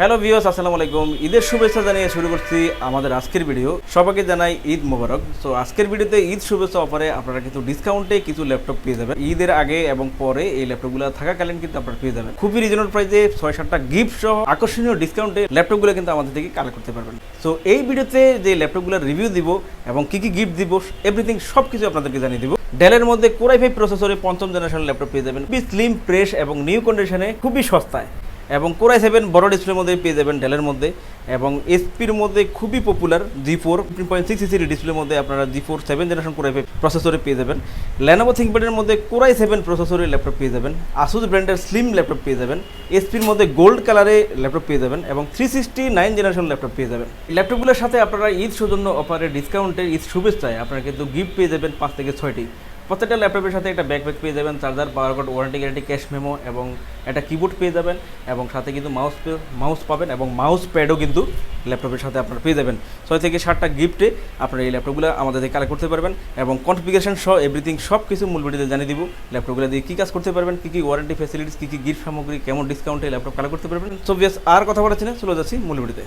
Hello viewers, আসসালামু আলাইকুম। ঈদের শুভেচ্ছা জানিয়ে শুরু করছি আমাদের আজকের ভিডিও। সবাইকে জানাই ঈদ মোবারক। সো আজকের ভিডিওতে ঈদ শুভেচ্ছা অফারে আপনারা কিন্তু ডিসকাউন্টে কিছু ল্যাপটপ পেয়ে যাবেন। ঈদের আগে এবং পরে এই ল্যাপটপগুলো থাকাকালীন কিন্তু আপনারা পেয়ে যাবেন। খুবই রিজনেবল প্রাইসে ছয় সাতটা গিফট সহ আকর্ষণীয় ডিসকাউন্টে ল্যাপটপগুলো কিন্তু আমাদের থেকে কালেক্ট করতে পারবেন। সো এই ভিডিওতে যে ল্যাপটপগুলোর রিভিউ দিব এবং কি কি গিফট দিব এভরিথিং সব কিছু আপনাদেরকে জানিয়ে দিব। ডেলের মধ্যে কোরাই ফাইভ প্রসেসরে পঞ্চম জেনারেশন ল্যাপটপ পেয়ে যাবেন। খুবই স্লিম ফ্রেশ এবং নিউ কন্ডিশনে খুবই সস্তায়। এবং কোরাই সেভেন বড় ডিসপ্লের মধ্যে পেয়ে যাবেন ডেলের মধ্যে। এবং এসপির মধ্যে খুবই popular G four point six ডিসপ্লের মধ্যে আপনারা G four seven generation core i প্রসেসরে পেয়ে যাবেন। ল্যানোভো থিঙ্কপ্যাডের মধ্যে কোরাই সেভেন প্রসেসরের ল্যাপটপ পেয়ে যাবেন। আসুস ব্র্যান্ডের স্লিম ল্যাপটপ পেয়ে যাবেন। এসপির মধ্যে গোল্ড কালারে ল্যাপটপ পেয়ে যাবেন এবং three sixty nine generation laptop পেয়ে যাবেন। ল্যাপটপগুলোর সাথে আপনারা ঈদ সৌজন্য অফারে ডিসকাউন্টের ঈদ শুভেচ্ছায় আপনারা কিন্তু গিফট পেয়ে যাবেন পাঁচ থেকে ছয়টি। প্রত্যেকটা ল্যাপটপের সাথে একটা ব্যাকপ্যাক পেয়ে যাবেন charger power card warranty guarantee cash memo এবং একটা কিবোর্ড পেয়ে যাবেন এবং সাথে কিন্তু মাউস মাউস পাবেন এবং মাউস প্যাডও কিন্তু ল্যাপটপের সাথে আপনারা পেয়ে যাবেন। ছয় থেকে সাতটা গিফটে আপনারা এই ল্যাপটপগুলো আমাদের থেকে কালেক্ট করতে পারবেন এবং কনফিগারেশন সহ এভরিথিং সব কিছু মূল ভিডিওতে জানিয়ে দিব। ল্যাপটপগুলো দিয়ে কী কাজ করতে পারবেন, কী কী ওয়ারেন্টি ফ্যাসিলিটিস কী কী গিফট সামগ্রী, কেমন ডিসকাউন্টে ল্যাপটপ কালেক্ট করতে পারবেন। সো আর কথা বলাচ্ছি না, চলে যাচ্ছি মূল ভিডিওতে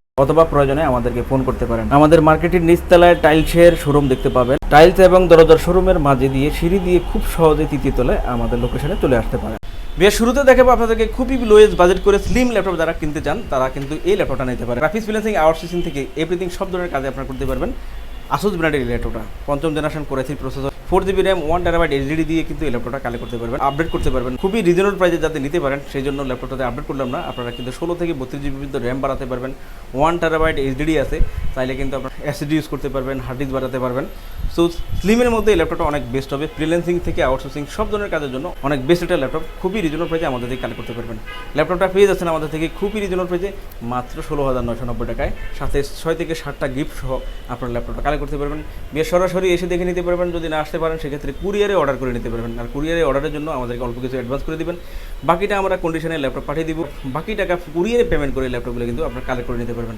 অথবা প্রয়োজনে আমাদেরকে ফোন করতে পারেন। আমাদের মার্কেটের নিচতলায় টাইলসের শোরুম দেখতে পাবেন। টাইলস এবং দরজার শোরুমের মাঝে দিয়ে সিঁড়ি দিয়ে খুব সহজে তৃতীয় তলায় আমাদের লোকেশনে চলে আসতে পারেন। বেশ শুরুতে দেখাবো আপনাদেরকে খুবই লোয়েস্ট বাজেট করে স্লিম ল্যাপটপ যারা কিনতে চান, তারা কিন্তু এই ল্যাপটপটা নিতে পারে গ্রাফিক্স ফিলেন্সিং আউটসোর্সিং থেকে এভরিথিং সব ধরনের কাজে আপনারা করতে পারবেন। আসুস ব্র্যান্ডের ল্যাপটপটা পঞ্চম জেনারেশন করে three processor four GB RAM, one terabyte HD দিয়ে কিন্তু এই ল্যাপটপটা কালেক্ট করতে পারবেন আপডেট করতে পারবেন। খুবই রিজনেবল প্রাইসে যাতে নিতে পারেন, সেই জন্য ল্যাপটপটাতে আপডেট করলাম না। আপনারা কিন্তু ষোলো থেকে বত্রিশ জিবি পর্যন্ত র্যাম বাড়াতে পারবেন, ওয়ান টেরাবাইট এইচডি আছে তাইলে কিন্তু আপনার এসডি ইউজ করতে পারবেন হার্ড ডিস্ক বাড়াতে পারবেন। সো স্লিমের মধ্যে এই ল্যাপটপটা অনেক বেস্ট হবে। ফ্রিল্যান্সিং থেকে আউটসোর্সিং সব ধরনের কাজের জন্য অনেক বেস্ট একটা ল্যাপটপ খুবই রিজনেবল প্রাইসে আমাদের থেকে কালেক্ট করতে পারবেন। ল্যাপটপটা পেয়ে যাচ্ছেন আমাদের থেকে খুবই রিজনেবল প্রাইসে মাত্র ষোলো হাজার নয়শো নব্বই টাকায়। সাথে ছয় থেকে সাতটা গিফট সহ আপনার ল্যাপটপটা কালেক্ট করতে পারবেন। বেশ সরাসরি এসে দেখে নিতে পারবেন। যদি না আসতে পারেন, সেক্ষেত্রে কুরিয়ারে অর্ডার করে নিতে পারবেন। আর কুরিয়ারে অর্ডারের জন্য আমাদেরকে অল্প কিছু অ্যাডভান্স করে দেবেন। বাকিটা আমরা কন্ডিশনে ল্যাপটপ পাঠিয়ে দিব। বাকি টাকা কুরিয়ারে পেমেন্ট করে ল্যাপটপগুলো কিন্তু আপনার কালেক্ট করে নিতে পারবেন।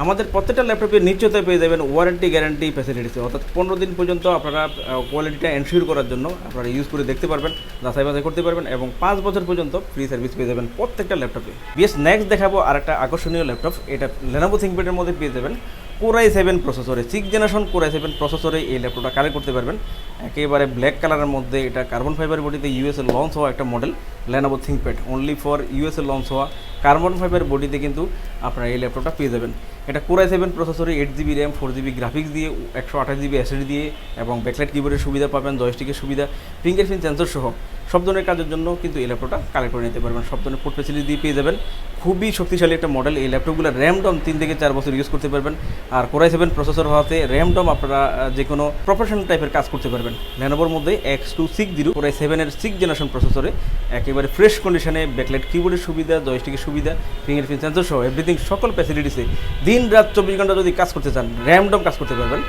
আমাদের প্রত্যেকটা ল্যাপটপে নিশ্চয়তা পেয়ে যাবেন ওয়ারেন্টি গ্যারান্টি ফ্যাসিলিটিস অর্থাৎ পনেরো দিন পর্যন্ত আপনারা কোয়ালিটিটা এনশিওর করার জন্য আপনারা ইউজ করে দেখতে পারবেন, যাচাই বাছাই করতে পারবেন এবং পাঁচ বছর পর্যন্ত ফ্রি সার্ভিস পেয়ে যাবেন প্রত্যেকটা ল্যাপটপে। বিএস নেক্সট দেখাবো আর একটা আকর্ষণীয় ল্যাপটপ, এটা লেনাবো থিঙ্কপ্যাডের মধ্যে পেয়ে যাবেন। কোরাই সেভেন প্রসেসরে six generation core i seven প্রসেসরে এই ল্যাপটপটা কালেক্ট করতে পারবেন। একেবারে ব্ল্যাক কালারের মধ্যে এটা কার্বন ফাইবার বডিতে ইউএসএ লঞ্চ হওয়া একটা model Lenovo ThinkPad only for USA launch হওয়া কার্বন ফাইবার বডিতে কিন্তু আপনারা এই ল্যাপটপটা পেয়ে যাবেন। এটা কোরাই সেভেন প্রসেসরে eight GB RAM four GB graphics দিয়ে, একশো আঠাশ জিবি অ্যাসিড দিয়ে এবং ব্যাকলাইট কিবোর্ডের সুবিধা পাবেন জয়স্টিকের সুবিধা ফিঙ্গারপ্রিন্ট সেন্সর সহ। সব ধরনের কাজের জন্য কিন্তু এই ল্যাপটপটা কালেক্ট করে নিতে পারবেন। সব ধরনের পোর্ট ফেসিলিটি দিয়ে পেয়ে যাবেন। খুবই শক্তিশালী একটা মডেল এই ল্যাপটপগুলো। র্যাম ডম তিন থেকে চার বছর ইউজ করতে পারবেন। আর কোরাই সেভেন প্রসেসর হওয়াতে র্যাম ডম আপনারা যে কোনো প্রফেশনাল টাইপের কাজ করতে পারবেন। ল্যানোভোর মধ্যে X two six zero core i সেভেনের সিক্স জেনারেশন প্রসেসরে একেবারে ফ্রেশ কন্ডিশনে ব্যাকলাইট কিবোর্ডের সুবিধা জয়স্টিকের সুবিধা ফিঙ্গারপ্রিন্ট সেন্সর সহ এভরিথিং সকল ফ্যাসিলিটিসে দিন রাত চব্বিশ ঘণ্টা যদি কাজ করতে চান র্যাম ডম কাজ করতে পারবেন।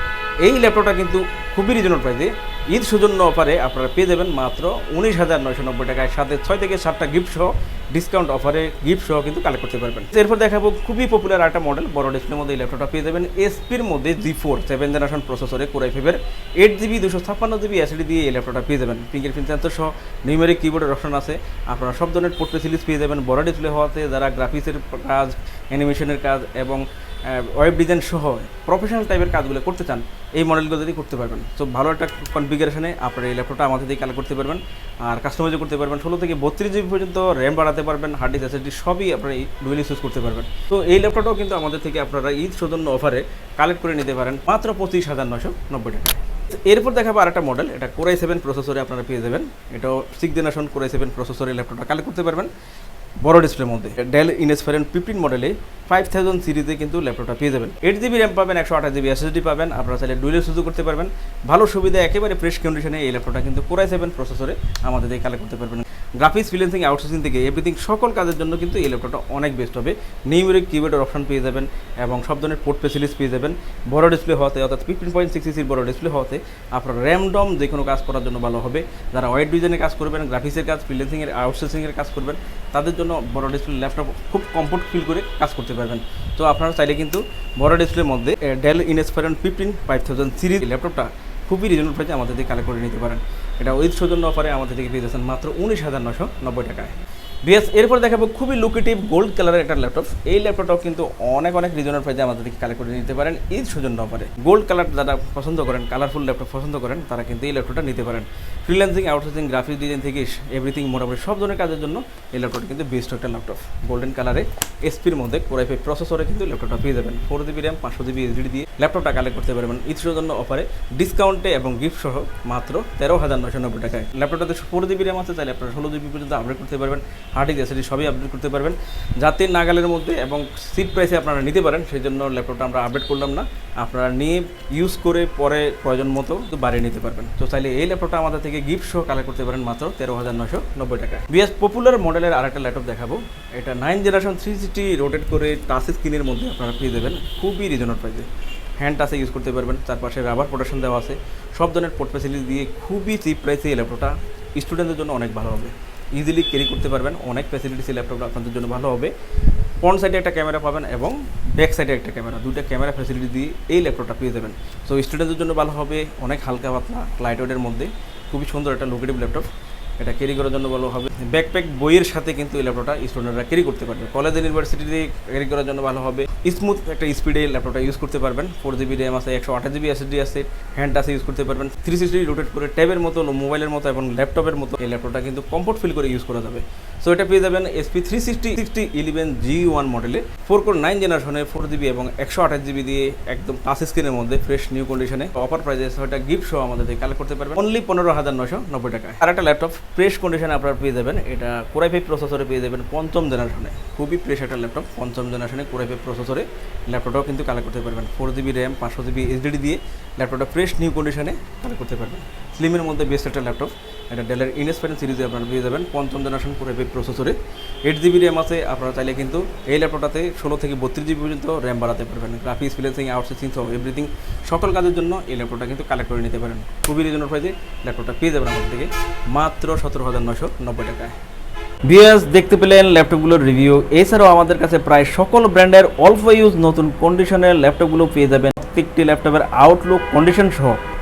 এই ল্যাপটপটা কিন্তু খুবই রিজনেবল প্রাইসে ঈদ সুজন্য অফারে আপনারা পেয়ে যাবেন মাত্র উনিশ হাজার নয়শো নব্বই টাকায়। সাথে ছয় থেকে সাতটা গিফট সহ ডিসকাউন্ট অফারে গিফট সহ কিন্তু কালেক্ট করতে পারবেন। এরপর দেখাবো খুবই পপুলার একটা মডেল বড় ডিসপ্লের মধ্যে এই ল্যাপটপটা পেয়ে যাবেন এসপির মধ্যে জি ফোর সেভেন জেনারেশন প্রসেসরে কোরাই ফাইভের এইট জিবি দুশো ছাপ্পান্ন জিবি এসডি দিয়ে এই ল্যাপটপটা পেয়ে যাবেন। ফিঙ্গারপ্রিন্ট সেন্সর সহ নিউমেরিক কিবোর্ডের অপশন আছে। আপনারা সব ধরনের পোর্ট ফেসিলিটিস পেয়ে যাবেন। বড় ডিসপ্লে হওয়াতে যারা গ্রাফিক্সের কাজ অ্যানিমেশনের কাজ এবং ওয়েব ডিজাইন সহ প্রফেশনাল টাইপের কাজগুলো করতে চান, এই মডেলগুলো যদি করতে পারবেন। তো ভালো একটা কনফিগারেশনে আপনার এই ল্যাপটপটা আমাদের দিয়ে কালেক্ট করতে পারবেন, আর কাস্টমাইজ করতে পারবেন। ষোলো থেকে বত্রিশ জিবি পর্যন্ত র্যাম বাড়াতে পারবেন হার্ড ডিস্ক এসএসডি সবই আপনারা এই ডুয়েল ইউজ করতে পারবেন। তো এই ল্যাপটপটাও কিন্তু আমাদের থেকে আপনারা ঈদ সৌজন্য অফারে কালেক্ট করে নিতে পারেন, মাত্র পঁচিশ হাজার নশো নব্বই টাকা। এরপর দেখাবো আরেকটা মডেল এটা কোরাই সেভেন প্রসেসরে আপনারা পেয়ে যাবেন। এটাও six generation core i seven প্রসেসরে ল্যাপটপটা কালেক্ট করতে পারবেন। বড় ডিসপ্লের মধ্যে। ডেল ইনস্পাইরেন ফিফটিন মডেলে ফাইভ থাউজেন্ড সিরিজে কিন্তু ল্যাপটপটা পেয়ে যাবেন। এইট জিবি র্যাম পাবেন, একশো আঠাশ জিবি এসএসডি পাবেন, আপনারা চাইলে ডুয়েল সুযোগ করতে পারবেন। ভালো সুবিধা, একেবারে ফ্রেশ কন্ডিশনে এই ল্যাপটপটা কিন্তু কোরাই সেভেন প্রসেসরে আমাদের দিয়ে কালেক্ট করতে পারবেন। গ্রাফিক্স ফ্রিলেন্সিং আউটসোর্সিং থেকে এভরিথিং সকল কাজের জন্য কিন্তু এই ল্যাপটপটা অনেক বেস্ট হবে। নিউমেরিক কিবোর্ডের অপশন পেয়ে যাবেন এবং সব ধরনের পোর্ট ফেসিলিটিস পেয়ে যাবেন। বড় ডিসপ্লে হওয়াতে, অর্থাৎ ফিফটিন পয়েন্ট সিক্স সিসির বড় ডিসপ্লে হওয়াতে আপনার র্যামডম যে কোনো কাজ করার জন্য ভালো হবে। যারা ওয়েব ডিজাইনের কাজ করবেন গ্রাফিক্সের কাজ ফ্রিলেন্সিংয়ের আউটসোর্সিংয়ের কাজ করবেন, তাদের জন্য বড় ডিসপ্লে ল্যাপটপ খুব কমফোর্ট ফিল করে কাজ করতে পারবেন। তো আপনারা চাইলে কিন্তু বড় ডিসপ্লের মধ্যে Dell Inspiron fifteen five thousand series ল্যাপটপটা খুবই রিজনেবল প্রাইসে আমাদের থেকে কালেক্ট করে নিতে পারেন। এটা উইথ সৌজন্য অফারে আমাদের থেকে পেয়ে যাচ্ছেন মাত্র উনিশ হাজার নশো নব্বই টাকায়। বিএস, এরপর দেখাবো খুবই লুকেটিভ গোল্ড কালারের একটা ল্যাপটপ এই ল্যাপটপটাও কিন্তু অনেক অনেক রিজনের প্রাইজে আমাদের থেকে কালেক্ট করে নিতে পারেন। ঈদ সৌজন্য অফারে গোল্ড কালার যারা পছন্দ করেন কালারফুল ল্যাপটপ পছন্দ করেন, তারা কিন্তু এই ল্যাপটপটা নিতে পারেন। ফ্রিল্যান্সিং আউটসোর্সিং গ্রাফিক্স ডিজাইন থেকে এভরিথিং মোটামুটি সব ধরনের কাজের জন্য এই ল্যাপটপটা কিন্তু বেস্ট একটা ল্যাপটপ গোল্ডেন কালারে এসপির মধ্যে কোরাই ফাইভ প্রসেসরে কিন্তু ল্যাপটপটা পেয়ে যাবেন। ফোর জিবি র্যাম পাঁচশো জিবি এইচডি দিয়ে ল্যাপটপটা কালেক্ট করতে পারবেন। ঈদ সৌজন্য অফারে ডিসকাউন্টে এবং গিফট সহ মাত্র তেরো হাজার নশো নব্বই টাকায়। ল্যাপটপটাতে ফোর জিবি র্যাম আছে চাইলে আপনারা ষোলো জিবি পর্যন্ত আপডেট করতে পারবেন। হার্ড ডিস্ক সবই আপডেট করতে পারবেন। যাতে নাগালের মধ্যে এবং সিট প্রাইসে আপনারা নিতে পারেন সেই জন্য ল্যাপটপটা আমরা আপডেট করলাম না। আপনারা নিয়ে ইউজ করে পরে প্রয়োজন মতো একটু বাড়িয়ে নিতে পারবেন। তো চাইলে এই ল্যাপটপটা আমাদের থেকে গিফট সহ কালেক্ট করতে পারেন মাত্র তেরো হাজার নশো নব্বই টাকা। বিএস পপুলার মডেলের আরেকটা ল্যাপটপ দেখাবো। এটা nine generation three sixty rotate করে টাচ স্ক্রিনের মধ্যে আপনারা পেয়ে দেবেন খুবই রিজনেবল প্রাইসে হ্যান্ড টাচে ইউজ করতে পারবেন। চারপাশে রাবার প্রোটেকশন দেওয়া আছে। সব ধরনের পোর্ট ফ্যাসিলিটি দিয়ে খুবই চিপ প্রাইসে এই ল্যাপটপটা স্টুডেন্টদের জন্য অনেক ভালো হবে। ইজিলি ক্যারি করতে পারবেন। অনেক ফ্যাসিলিটিস এই ল্যাপটপটা আপনাদের জন্য ভালো হবে। ফ্রন্ট সাইডে একটা ক্যামেরা পাবেন এবং ব্যাক সাইডে একটা ক্যামেরা দুইটা ক্যামেরা ফ্যাসিলিটি দিয়ে এই ল্যাপটপটা পেয়ে যাবেন। সো স্টুডেন্টদের জন্য ভালো হবে। অনেক হালকা পাতলা লাইটওয়েটের মধ্যে। খুবই সুন্দর একটা লোকেটিভ ল্যাপটপ এটা ক্যারি করার জন্য ভালো হবে। ব্যাকপ্যাক বইয়ের সাথে কিন্তু এই ল্যাপটপটা স্টুডেন্টরা ক্যারি করতে পারবে। কলেজ ইউনিভার্সিটিতে ক্যারি করার জন্য ভালো হবে। স্মুথ একটা স্পিডে ল্যাপটপটা ইউজ করতে পারবেন। ফোর জিবি র্যাম আছে, একশো আঠাশ জিবি এসএসডি আছে হ্যান্ড টাচে ইউজ করতে পারবেন। থ্রি সিক্সটি রোটেট করে ট্যাবের মতো মোবাইলের মতো এবং ল্যাপটপের মতো এই ল্যাপটপটা কিন্তু কমফোর্ট ফিল করে ইউজ করা যাবে। সো এটা পেয়ে যাবেন HP three sixty sixty eleven G one মডেলে ফোর কোর নাইন জেনারেশনে ফোর জিবি এবং একশো আঠাশ জিবি দিয়ে একদম টাচ স্ক্রিনের মধ্যে ফ্রেশ নিউ কন্ডিশনে অফার প্রাইজে ওটা গিফট সহ আমাদের কালেক্ট করতে পারবেন। অনলি পনেরো হাজার নশো নব্বই টাকায়। আর একটা ল্যাপটপ ফ্রেশ কন্ডিশনে আপনারা পেয়ে যাবেন। এটা কোরাই ফাইভ প্রসেসরে পেয়ে যাবেন পঞ্চম জেনারেশনে খুবই ফ্রেশ একটা ল্যাপটপ পঞ্চম জেনারেশনে কোরাই ফাইভ প্রসেসরে ল্যাপটপটাও কিন্তু কালেক্ট করতে পারবেন। ফোর জিবি র্যাম পাঁচশো জিবি এইচডি দিয়ে ল্যাপটপটা ফ্রেশ নিউ কন্ডিশনে কালেক্ট করতে পারবেন। স্লিমের মধ্যে বেস্ট একটা ল্যাপটপ এটা ডেলের ইনস্পাইরেন সিরিজে আপনারা পেয়ে যাবেন। পঞ্চম জেনারেশন কোরাই ফাইভ প্রসেসরে এইট জিবি র্যাম আছে, আপনারা চাইলে কিন্তু এই ল্যাপটপটাতে ষোলো থেকে বত্রিশ জিবি পর্যন্ত র্যাম বাড়াতে পারবেন। গ্রাফিক্স ফিলেন্সিং আউটসোর্সিং সব এভরিথিং সকল কাজের জন্য এই ল্যাপটপটা কিন্তু কালেক্ট করে নিতে পারেন। খুবই রিজনেবল প্রাইসে ল্যাপটপটা পেয়ে যাবেন আমাদের থেকে মাত্র সতেরো হাজার নশো নব্বই টাকায়। বিএস দেখতে পেলেন ল্যাপটপগুলোর রিভিউ এছাড়াও আমাদের কাছে প্রায় সকল ব্র্যান্ডের অল্প ইউজ নতুন কন্ডিশনের ল্যাপটপগুলো পেয়ে যাবেন। প্রত্যেকটি ল্যাপটপের আউটলুক কন্ডিশন সহ।